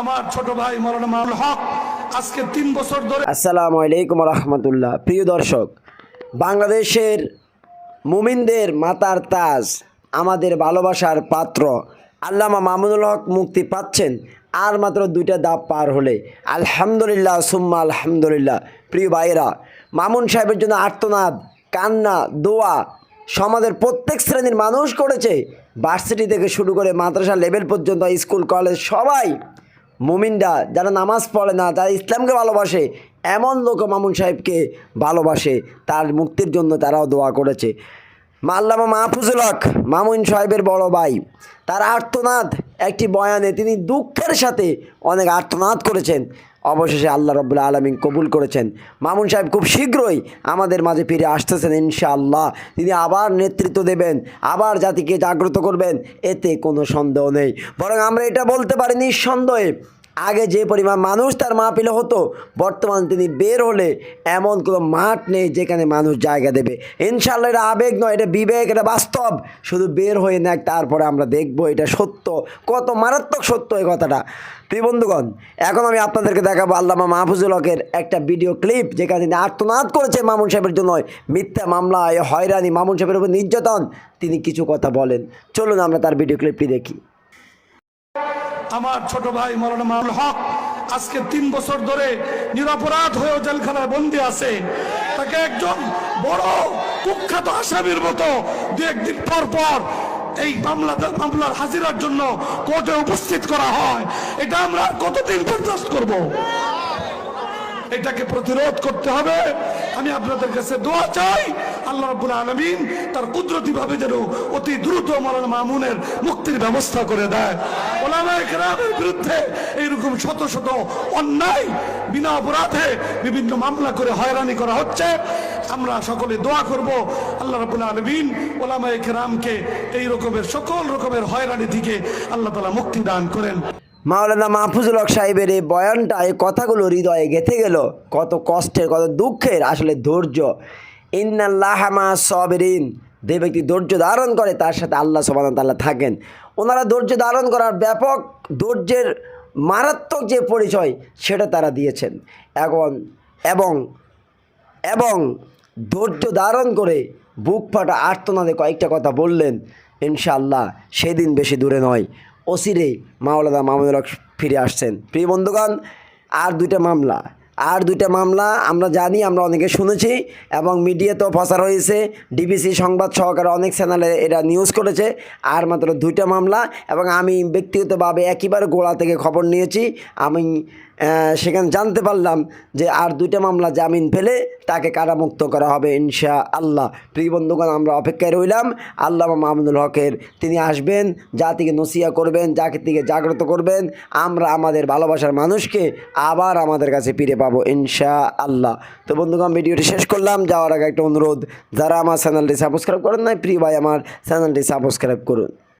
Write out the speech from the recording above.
আমার ছোট ভাই মৌলানা মামুল হক, আজকে তিন বছর ধরে আসসালামু আলাইকুম রহমতুল্লাহ প্রিয় দর্শক, বাংলাদেশের মুমিনদের মাতার তাজ, আমাদের ভালোবাসার পাত্র আল্লামা মামুনুল হক মুক্তি পাচ্ছেন আর মাত্র দুইটা দাপ পার হলে। আলহামদুলিল্লাহ, সুম্মা আলহামদুলিল্লাহ। প্রিয় ভাইয়েরা, মামুন সাহেবের জন্য আর্তনাদ, কান্না, দোয়া সমাজের প্রত্যেক শ্রেণির মানুষ করেছে। ভার্সিটি থেকে শুরু করে মাদ্রাসা লেভেল পর্যন্ত, স্কুল, কলেজ, সবাই মুমিনরা যারা নামাজ পড়ে না যারা ইসলামকে ভালোবাসে। এমন লোক মামুন সাহেবকে ভালোবাসে। তার মুক্তির জন্য তারাও দোয়া করেছে। মাল্লামা মাহফুজুল হক, মামুন সাহেবের বড় ভাই, তার আর্তনাদ একটি বয়ানে তিনি দুঃখের সাথে অনেক আর্তনাদ করেছেন। অবশেষে আল্লাহ রব্বুল্লা আলমিন কবুল করেছেন। মামুন সাহেব খুব শীঘ্রই আমাদের মাঝে ফিরে আসতেছেন ইনশাআল্লাহ। তিনি আবার নেতৃত্ব দেবেন, আবার জাতিকে জাগ্রত করবেন, এতে কোনো সন্দেহ নেই। বরং আমরা এটা বলতে পারি নিঃসন্দেহে আগে যে পরিমাণ মানুষ তার মা মাহফিলে হতো, বর্তমানে তিনি বের হলে এমন কোনো মাঠ নেই যেখানে মানুষ জায়গা দেবে। ইনশাল্লাহ এটা আবেগ নয়, এটা বিবেক, এটা বাস্তব। শুধু বের হয়ে নেক, তারপরে আমরা দেখব এটা সত্য। কত মারাত্মক সত্য এই কথাটা। প্রিয় বন্ধুগণ, এখন আমি আপনাদেরকে দেখাবো আল্লামা মাহফুজুল হকের একটা ভিডিও ক্লিপ, যেখানে তিনি আর্তনাদ করেছে মামুন সাহেবের জন্য। মিথ্যা মামলা এ হয়রানি, মামুন সাহেবের উপর নির্যাতন। তিনি কিছু কথা বলেন। চলুন আমরা তার ভিডিও ক্লিপটি দেখি। আমার ছোট ভাই মৌলানা মামুল হক আজকে তিন বছর ধরে নিরাপরাধ হয়েও জেলখানায় বন্দি আছে। তাকে একজন বড় কুখ্যাত আসামির মতো দু একদিন পর পর এই মামলা মামলার হাজিরার জন্য কোর্টে উপস্থিত করা হয়। এটা আমরা কতদিন বরদাস্ত করব? এটাকে প্রতিরোধ করতে হবে। আমি আপনাদের কাছে দোয়া চাই, আল্লাহ রাব্বুল আলামিন তার কুদরতি ভাবে যেন অতি দ্রুত মারান মামুনের মুক্তির ব্যবস্থা করে দেয়। বিরুদ্ধে এইরকম শত শত অন্যায়, বিনা অপরাধে বিভিন্ন মামলা করে হয়রানি করা হচ্ছে। আমরা সকলে দোয়া করব আল্লাহ আলামিন এই রকমের সকল রকমের হয়রানি থেকে আল্লাহ তাআলা মুক্তি দান করেন। মাওলানা মাহফুজুল হক সাহেবের এই বয়ানটা, এই কথাগুলো হৃদয়ে গেঁথে গেল। কত কষ্টের, কত দুঃখের আসলে ধৈর্য। ইন্নাল্লাহামা সবেরিন। যে ব্যক্তি ধৈর্য ধারণ করে, তার সাথে আল্লাহ সবান তাল্লাহ থাকেন। ওনারা ধৈর্য ধারণ করার ব্যাপক ধৈর্যের মারাত্মক যে পরিচয়, সেটা তারা দিয়েছেন। এখন এবং এবং ধৈর্য ধারণ করে বুক ফাটা আর্তনাদে কয়েকটা কথা বললেন, ইনশাআল্লাহ সেদিন বেশি দূরে নয়। অসিরে মাওলানা মামুনুল ফিরে আসছেন। প্রিয় বন্ধুগণ, আর দুইটা মামলা। আর দুইটা মামলা আমরা জানি, আমরা অনেকে শুনেছি এবং মিডিয়াতেও প্রচার হয়েছে। ডিবিসি সংবাদ সহকারে অনেক চ্যানেলে এটা নিউজ করেছে। আর মাত্র দুইটা মামলা এবং আমি ব্যক্তিগতভাবে একইবার গোড়া থেকে খবর নিয়েছি। আমি সেখানে জানতে পারলাম যে আর দুইটা মামলা জামিন ফেলে তাকে কারামুক্ত করা হবে ইনশা আল্লাহ প্রিয় বন্ধুগণ, আমরা অপেক্ষায় রইলাম। আল্লাহ মাহমুদুল হকের তিনি আসবেন, জাতিকে নসিয়া করবেন, জাতিকে জাগ্রত করবেন। আমরা আমাদের ভালোবাসার মানুষকে আবার আমাদের কাছে ফিরে পাবো ইনশা আল্লাহ তো বন্ধুগণ, ভিডিওটি শেষ করলাম। যাওয়ার আগে একটা অনুরোধ, যারা আমার চ্যানেলটি সাবস্ক্রাইব করেন নাই, প্রিয় ভাই, আমার চ্যানেলটি সাবস্ক্রাইব করুন।